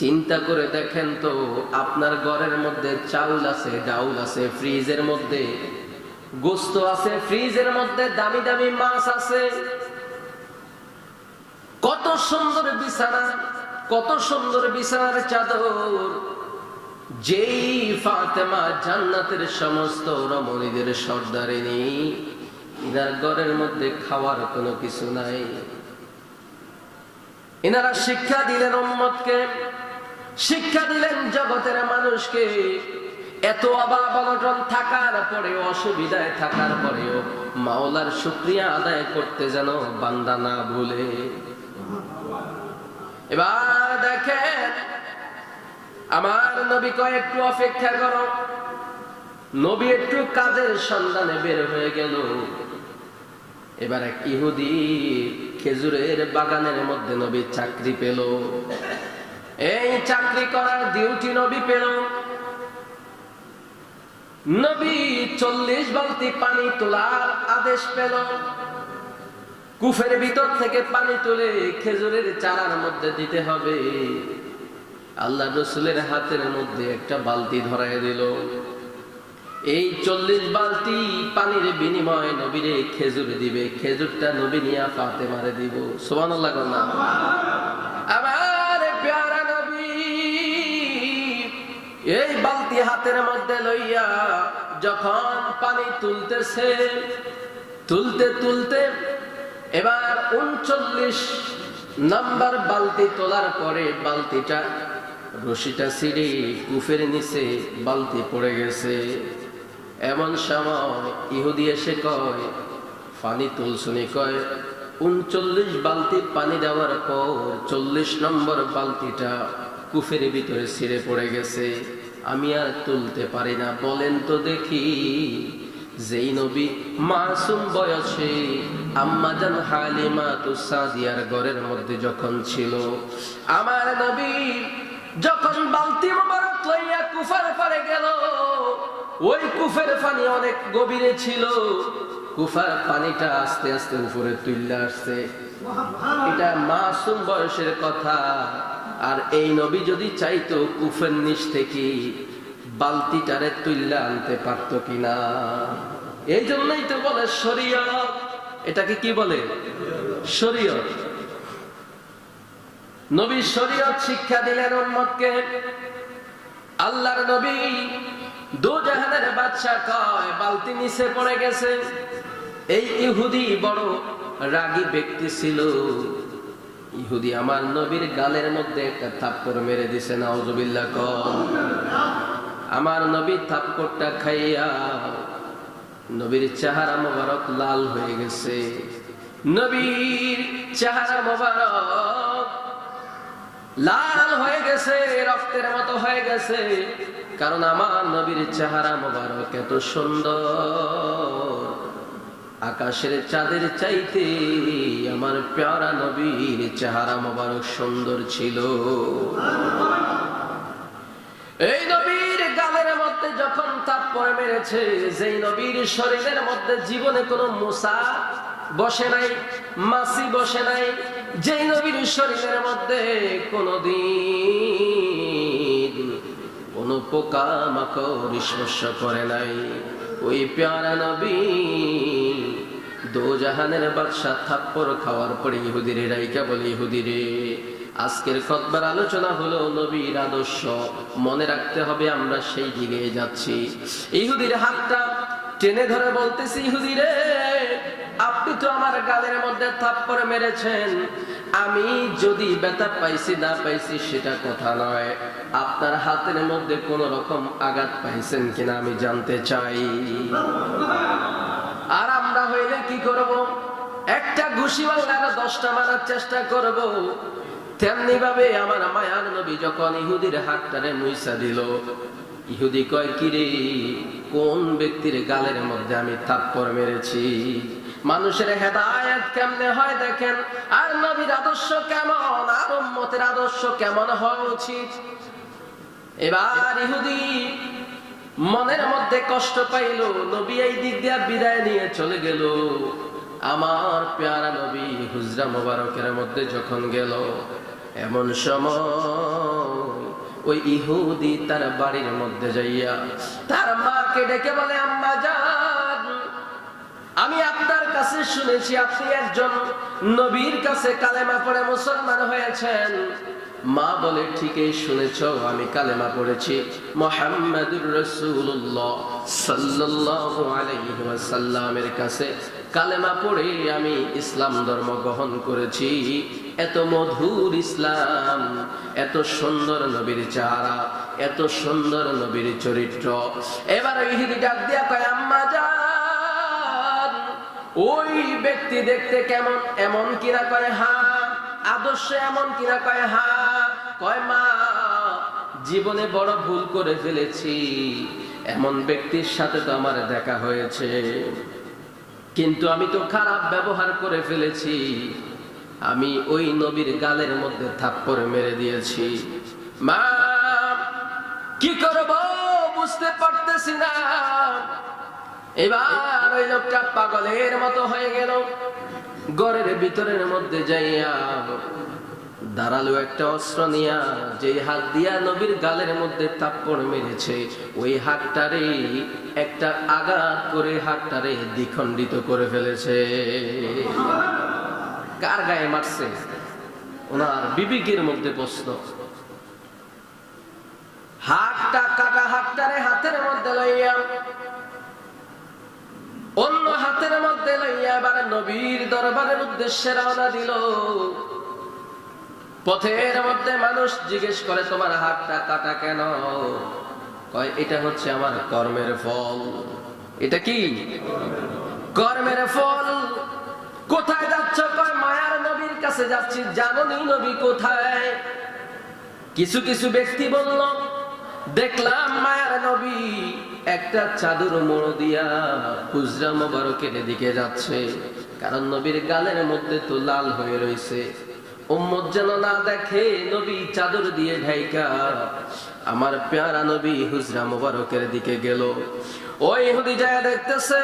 চিন্তা করে দেখেন তো, আপনার ঘরের মধ্যে চাউল আছে, ডাউল আছে, ফ্রিজের মধ্যে গোস্ত আছে, ফ্রিজের মধ্যে দামি দামি মাছ আছে। কত সুন্দর বিছানা, কত সুন্দর বিছানার চাদর। যেই ফাতেমা জান্নাতের সমস্ত রমণীদের সর্দারিনী ইনার ঘরের মধ্যে খাওয়ার কোনো কিছু নাই। এনারা শিক্ষা দিলেন উম্মতকে। শিক্ষা দিলেন জগতের মানুষকে। এত অভাব অনটন থাকার পরে অসুবিধায় থাকার পরেও মাওলার শুক্রিয়া আদায় করতে যেন বান্দা না ভুলে। এবার দেখেন, আমার নবী কয় একটু অপেক্ষা করো। নবী একটু কাজের সন্ধানে বের হয়ে গেল। এবার এক ইহুদি খেজুরের বাগানের মধ্যে নবী চাকরি পেল। এই চাকরি করার ডিউটি নবী পেল। নবী চল্লিশ বালতি পানি তোলার আদেশ পেল। কুফের ভিতর থেকে পানি তুলে খেজুরের চারার মধ্যে দিতে হবে। আল্লাহ রসুলের হাতের মধ্যে একটা বালতি ধরাই দিল। এই চল্লিশ বালতি পানির বিনিময়ে নবীরে খেজুর দিবে। খেজুরটা নবী নিয়া ফাতে মারে দিব সোমান না। হাতের মধ্যে লইয়া যখন পানি তুলতেছে, তুলতে তুলতে এবার উনচল্লিশ নাম্বার বালতি তোলার পরে বালতিটা রশিটা ছিঁড়ে কুফের নিচে বালতি পড়ে গেছে। এমন সময় ইহুদি এসে কয়, পানি তুলছুনি কয়, উনচল্লিশ বালতি পানি দেওয়ার পর চল্লিশ নম্বর বালতিটা কুফের ভিতরে ছিঁড়ে পড়ে গেছে। আমি আর তুলতে পারি না। বলেন তো দেখি যেই নবী মাসুম বয়সে আম্মা জান হালিমা তুসাদিয়ার ঘরের মধ্যে যখন ছিল আমার নবী যখন বালতি মোবারক লইয়া কুফার পারে গেল ওই কুফের পানি অনেক গভীরে ছিল। কুফার পানিটা আস্তে আস্তে উপরে তুললে আসছে। এটা মাসুম বয়সের কথা। আর এই নবী যদি চাইতো কুফের নিচ থেকে বালতিটারে তুললে আনতে পারতো কিনা? এই জন্যই তো বলে শরীয়ত। এটাকে কি বলে? শরীয়ত। নবী শরীয়ত শিক্ষা দিলেন উম্মতকে। আল্লাহর নবী দু জাহানের বাদশা কয়, বালতি নিচে পড়ে গেছে। এই ইহুদি বড় রাগী ব্যক্তি ছিল। ইহুদি আমার নবীর গালের মধ্যে একটা থাপ্পড় মেরে দিছে, নাউজুবিল্লাহ কম আমার নবী থাপ্পড়টা খাইয়া নবীর চেহারা মোবারক লাল হয়ে গেছে। নবীর চেহারা মোবারক লাল হয়ে গেছে, রক্তের মতো হয়ে গেছে। কারণ আমার নবীর চেহারা মোবারক এত সুন্দর। আকাশের চাঁদের চাইতে আমার প্যারা নবীর চেহারা মোবারক সুন্দর ছিল। এই নবীর গালের মধ্যে যখন তাপ্পরে মেরেছে, যেই নবীর শরীরের মধ্যে জীবনে কোনো মশা বসে নাই, মাসি বসে নাই, যেই নবীর শরীরের মধ্যে কোনদিন কোনো পোকা মাকড় স্পর্শ করে নাই, ওই প্যারা নবী দো জাহানের বাদশাহ থাপ্পর খাওয়ার পরে ইহুদিরে রাইকা বলে, ইহুদিরে, আজকের খতবার আলোচনা হলো নবীর আদর্শ। মনে রাখতে হবে আমরা সেই দিকে যাচ্ছি। ইহুদির হাতটা টেনে ধরে বলতেছি, ইহুদিরে, আপনি তো আমার গালের মধ্যে থাপ্পড় মেরেছেন। আমি যদি ব্যথা পাইছি না পাইছি সেটা কথা নয়। আপনার হাতের মধ্যে কোন রকম আঘাত পাইছেন কিনা আমি জানতে চাই। আর আমরা হইলে কি করব? একটা ঘুষি বাংলার দশটা মারার চেষ্টা করব। তেমনি ভাবে আমার মায়ার নবী যখন ইহুদির হাতটারে মুইসা দিল, ইহুদি কয়, কিরে, কোন ব্যক্তির গালের মধ্যে আমি তাৎপর মেরেছি? মানুষের হেদায়েত কেমনে হয় দেখেন? আর নবীর আদর্শ কেমন? আর উম্মতের আদর্শ কেমন হওয়া উচিত? এবার ইহুদি মনের মধ্যে কষ্ট পাইল, নবী এই দিক দিয়া বিদায় নিয়ে চলে গেল। আমার পেয়ারা নবী হুজরা মোবারকের মধ্যে যখন গেল, এমন সময় ওই ইহুদি তার বাড়ির মধ্যে যাইয়া তার মাকে ডেকে বলে, আম্মা যান, আমি আপনার কাছে শুনেছি আপনি একজন নবীর কাছে কালেমা পড়ে মুসলমান হয়েছেন। মা বলে, ঠিকই শুনেছ, আমি কালেমা পড়েছি। মোহাম্মদুর রসুল্লাহ সাল্লাল্লাহু আলাইহি ওয়াসাল্লামের কাছে কালেমা পড়ে আমি ইসলাম ধর্ম গ্রহণ করেছি। এত মধুর ইসলাম, এত সুন্দর নবীর চেহারা, এত সুন্দর নবীর চরিত্র। এবার ইহুদি ডাক দিয়া কয়, আম্মা ওই ব্যক্তি দেখতে কেমন? এমন কিনা কয়, হা, আদর্শ এমন কিনা কয়, হা কয় মা, জীবনে বড় ভুল করে ফেলেছি। এমন ব্যক্তির সাথে তো আমার দেখা হয়েছে। কিন্তু আমি তো খারাপ ব্যবহার করে ফেলেছি। আমি ওই নবীর গালের মধ্যে থাপ্পড় মেরে দিয়েছি। মা, কি করব? বুঝতে পারতেছি না। এবার ওই লোকটা পাগলের মতো হয়ে গেল। গড়ের ভিতরের মধ্যে যাইয়া দাঁড়াল একটা অস্ত্র নিয়া যে হাত দিয়া নবীর গালের মধ্যে তাপ্পড় মেরেছে, ওই হাতটারে একটা আঘাত করে হাতটারে দ্বিখণ্ডিত করে ফেলেছে। কার গায়ে মারছে? ওনার বিবেকের মধ্যে প্রশ্ন। হাতটা কাটা হাতটারে হাতের মধ্যে লইয়া, অন্য হাতের মধ্যে লইয়া এবার নবীর দরবারের উদ্দেশ্যে রওনা দিল। পথের মধ্যে মানুষ জিজ্ঞেস করে, তোমার হাতটা কাটা কেন? কয়, এটা হচ্ছে আমার কর্মের ফল। এটা কি? কর্মের ফল? কোথায় যাচ্ছ? কয়, মায়ার নবীর কাছে যাচ্ছি। জাননি নবী কোথায়? কিছু কিছু ব্যক্তি বলল, দেখলাম মায়ার নবী একটা চাদর মোড় দিয়া হুজরা মোবারকের দিকে যাচ্ছে। কারণ নবীর গালের মধ্যে তো লাল হয়ে রয়েছে উম্মত যেন না দেখে নবী চাদর দিয়ে ঢাইকা। আমার পেয়ারা নবী হুজরা মোবারকের দিকে গেল। ওই হুদি যায় দেখতেছে,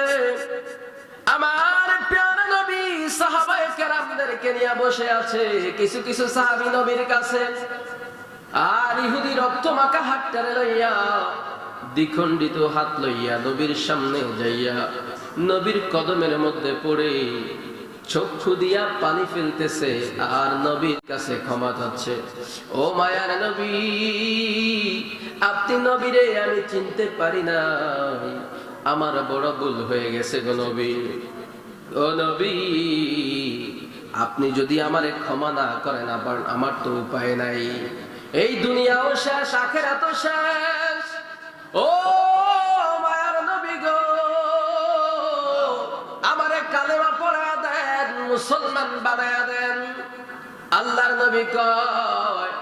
আমার পেয়ারা নবী সাহাবায়ে কেরামদেরকে নিয়ে বসে আছে, কিছু কিছু সাহাবী নবীর কাছে। আর ইহুদি রক্ত মাখা হাতটারে লইয়া, দ্বিখণ্ডিত হাত লইয়া নবীর সামনে যাইয়া নবীর কদমের মধ্যে পড়ে চক্ষু দিয়া পানি ফেলতেছে আর নবীর কাছে ক্ষমা চাচ্ছে। ও মায়ার নবী, আপনি নবীরে আমি চিনতে পারি না আমার বড় ভুল হয়ে গেছে গো নবী। ও নবী, আপনি যদি আমারে ক্ষমা না করেন, আবার আমার তো উপায় নাই। এই দুনিয়াও শেষ আখের এত শেষ। ও মায়ার নবী গো, আমারে কালেমা মুসলমান বানায়া দেন। আল্লাহর নবী কয়,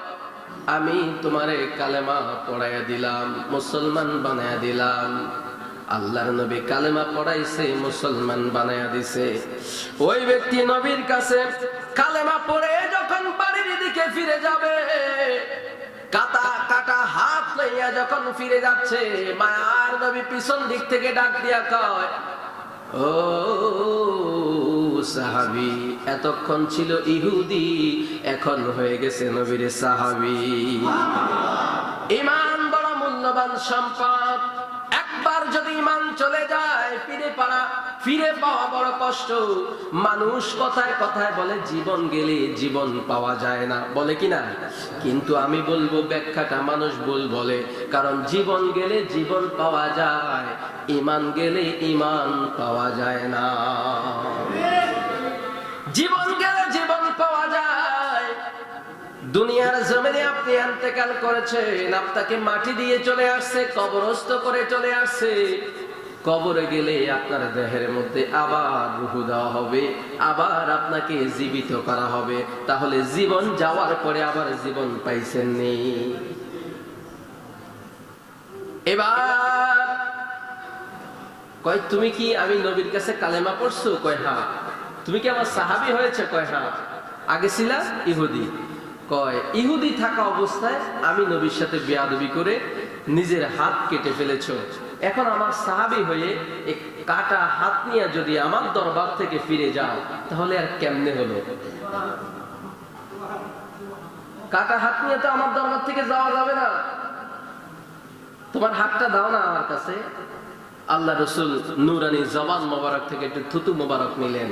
আমি তোমারে কালেমা পড়াইয়া দিলাম, মুসলমান বানায়া দিলাম। আল্লাহর নবী কালেমা পড়াইছে, মুসলমান বানায়া দিছে। ওই ব্যক্তি নবীর কাছে কালেমা পড়ে যখন বাড়ির দিকে ফিরে যাবে কাটা কাটা হাত লইয়া যখন ফিরে যাচ্ছে, মায়ার নবী পিছন দিক থেকে ডাক দিয়া কয়, ও সাহাবি, এতক্ষণ ছিল ইহুদি, এখন হয়ে গেছে নবীর সাহাবি। ইমান বড় মূল্যবান সম্পদ। একবার যদি ইমান চলে যায়, ফিরে পাওয়া ফিরে পাওয়া বড় কষ্ট। মানুষ কথায় কথায় বলে, জীবন গেলে জীবন পাওয়া যায় না। বলে কি না? কিন্তু আমি বলব, ব্যাখ্যাটা মানুষ ভুল বলে। কারণ জীবন গেলে জীবন পাওয়া যায়, ইমান গেলে ইমান পাওয়া যায় না। জীবন গেলে জীবন পাওয়া যায়। দুনিয়ার জমিনে আপনি এন্তেকাল করেছেন, আপনাকে মাটি দিয়ে চলে আসছে, কবরস্থ করে চলে আসছে। কবরে গেলে আপনার দেহের মধ্যে আবার রুহু দেওয়া হবে, আবার আপনাকে জীবিত করা হবে। তাহলে জীবন যাওয়ার পরে আবার জীবন পাইছেন নি। এবার কয়, তুমি কি আমি নবীর কাছে কালেমা পড়ছো? কয় হ্যাঁ। তুমি কি আমার সাহাবি হয়েছে? কয় হ্যাঁ। আগে ছিলা ইহুদি। কয়, ইহুদি থাকা অবস্থায় আমি নবীর সাথে বেয়াদবি করে নিজের হাত কেটে ফেলেছ। এখন আমার সাহাবি হয়ে এই কাটা হাত নিয়ে যদি আমার দরবার থেকে ফিরে যাও, তাহলে আর কেমনে হলো? কাটা হাত নিয়ে তো আমার দরবার থেকে যাওয়া যাবে না। তোমার হাতটা দাও না আমার কাছে। আল্লাহ রসুল নুরানি জবান মোবারক থেকে একটু থুতু মোবারক নিলেন।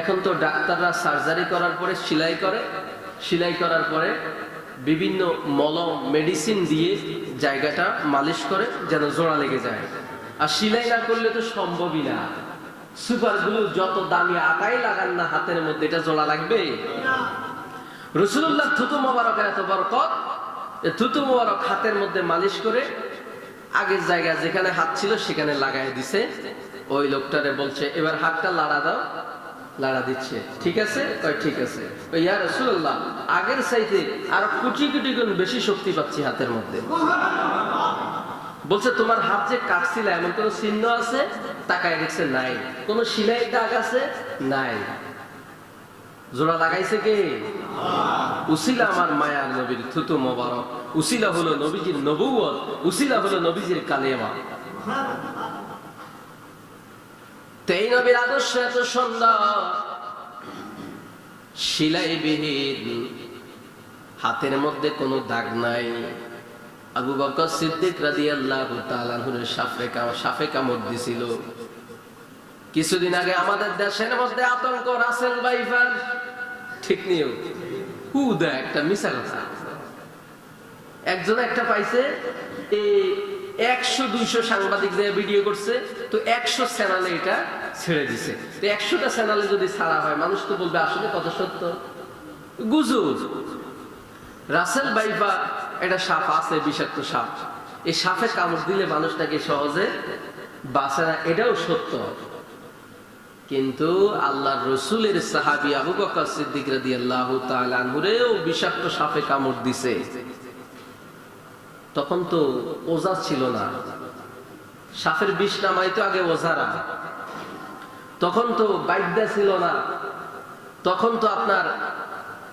এখন তো ডাক্তাররা সার্জারি করার পরে, সেলাই করে। সেলাই করার পরে বিভিন্ন মলম মেডিসিন দিয়ে জায়গাটা মালিশ করে যেন জোড়া লেগে যায়। আর সেলাই না করলে তো সম্ভবই না। সুপার গ্লু যত দামি আটাই লাগান না হাতের মধ্যে, এটা জোড়া লাগবে? রসুল্লাহ থুতু মোবারকের এত বরকত থুতু মোবারক হাতের মধ্যে মালিশ করে আগের জায়গায় যেখানে হাত ছিল সেখানে লাগাই দিছে। ওই লোকটারে বলছে, এবার হাতটা লাড়া দাও। লাড়া দিচ্ছে। ঠিক আছে? ঠিক আছে। রসুল্লাহ আগের চাইতে আর কোটি কোটি গুণ বেশি শক্তি পাচ্ছি হাতের মধ্যে। বলছে, তোমার হাত যে কাটছিল, এমন কোন চিহ্ন আছে? তাকায় দেখছে, নাই। কোন সিলাই দাগ আছে? নাই। জোড়া লাগাইছে কে? উসিলা আমার মায়ার নবীর থুতু মোবারক। উসিলা হলো নবীজির নবুয়ত উসিলা হলো নবীজির কালেমা। তো এই নবীর আদর্শ এত সুন্দর। সিলাইবিহীন হাতের মধ্যে কোনো দাগ নাই। আবু বকর সিদ্দিক রাদিয়াল্লাহু তাআলার সাফে সাফে কামড় দিছিল কিছুদিন আগে আমাদের দেশের মধ্যে আতঙ্ক, রাসেল বাইফার ঠিক নিও হু দা একটা মিশা কথা। একজন একটা পাইছে এই একশো দুইশো সাংবাদিক দিয়ে ভিডিও করছে, তো একশো চ্যানেলে এটা ছেড়ে দিছে। তো একশোটা চ্যানেলে যদি ছাড়া হয়, মানুষ তো বলবে, আসলে কত সত্য? গুজব। রাসেল বাইফা, এটা সাপ আছে, বিষাক্ত সাপ। এই সাপে কামড় দিলে মানুষটাকে সহজে বাঁচে না, এটাও সত্য। কিন্তু আল্লাহ রসুলের সাহাবি আবু বকর সিদ্দিক রাদিয়াল্লাহু তাআলা আনহুরেও বিষাক্ত সাপে কামড় দিছে। তখন তো ওজা ছিল না। সাপের বিষ নামাই তো আগে ওজারা। তখন তো বাইদ্যা ছিল না। তখন তো আপনার,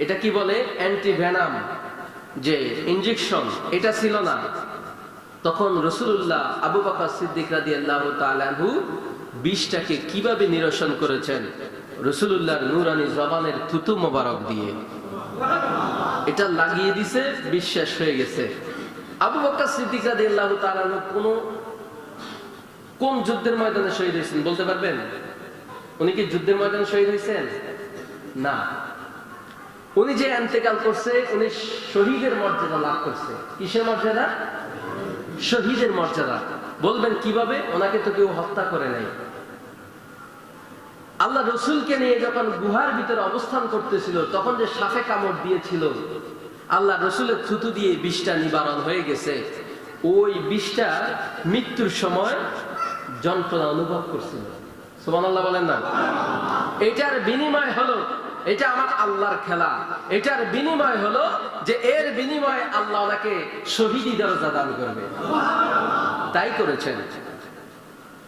এটা কি বলে? অ্যান্টি ভ্যানাম যে ইনজেকশন এটা ছিল না। তখন রসুল্লাহ আবু বাকর সিদ্দিক রাদি আল্লাহ তালু বিষটাকে কীভাবে নিরসন করেছেন? রসুল্লাহর নুরানি জবানের থুতু মোবারক দিয়ে। এটা লাগিয়ে দিছে বিশ্বাস হয়ে গেছে। আবু বকর সিদ্দিক রাদি আল্লাহ তালু কোন কোন যুদ্ধের ময়দানে শহীদ হয়েছেন বলতে পারবেন? উনি কি যুদ্ধের ময়দানে শহীদ হয়েছেন? না। উনি যে এন্তেকাল করছে, উনি শহীদের মর্যাদা লাভ করছে। কিসের মর্যাদা? শহীদের মর্যাদা। বলবেন কীভাবে? ওনাকে তো কেউ হত্যা করে নাই। আল্লাহ রসুলকে নিয়ে যখন গুহার ভিতরে অবস্থান করতেছিল, তখন যে সাফে কামড় দিয়েছিল, আল্লাহ রসুলের থুতু দিয়ে বিষটা নিবারণ হয়ে গেছে। ওই বিষটা মৃত্যুর সময় যন্ত্রণা অনুভব করছিল। সুমান আল্লাহ বলেন না। এটার বিনিময় হলো, এটা আমার আল্লাহর খেলা। এটার বিনিময় হলো যে এর বিনিময়ে আল্লাহ ওনাকে শহীদি দরজা দান করবে। তাই করেছেন।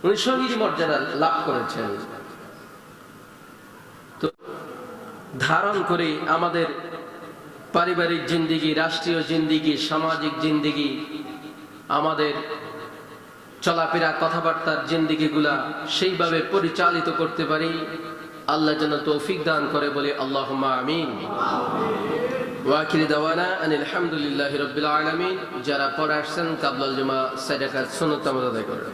উনি মর্যাদা লাভ করেছেন। তো ধারণ করে আমাদের পারিবারিক জিন্দিগি, রাষ্ট্রীয় জিন্দিগি, সামাজিক জিন্দিগি আমাদের চলাফেরা কথাবার্তার জিন্দিগিগুলা সেইভাবে পরিচালিত করতে পারি। আল্লাহ যেন তৌফিক দান করে বলে আল্লাহ আমিন। ওয়াকিল দাওয়ানা আনিল হামদুলিল্লাহ রবিল আলমিন। যারা পড়ে আসছেন, কাবলাল জমা সাইডাকার সুন্নত আদায় করেন।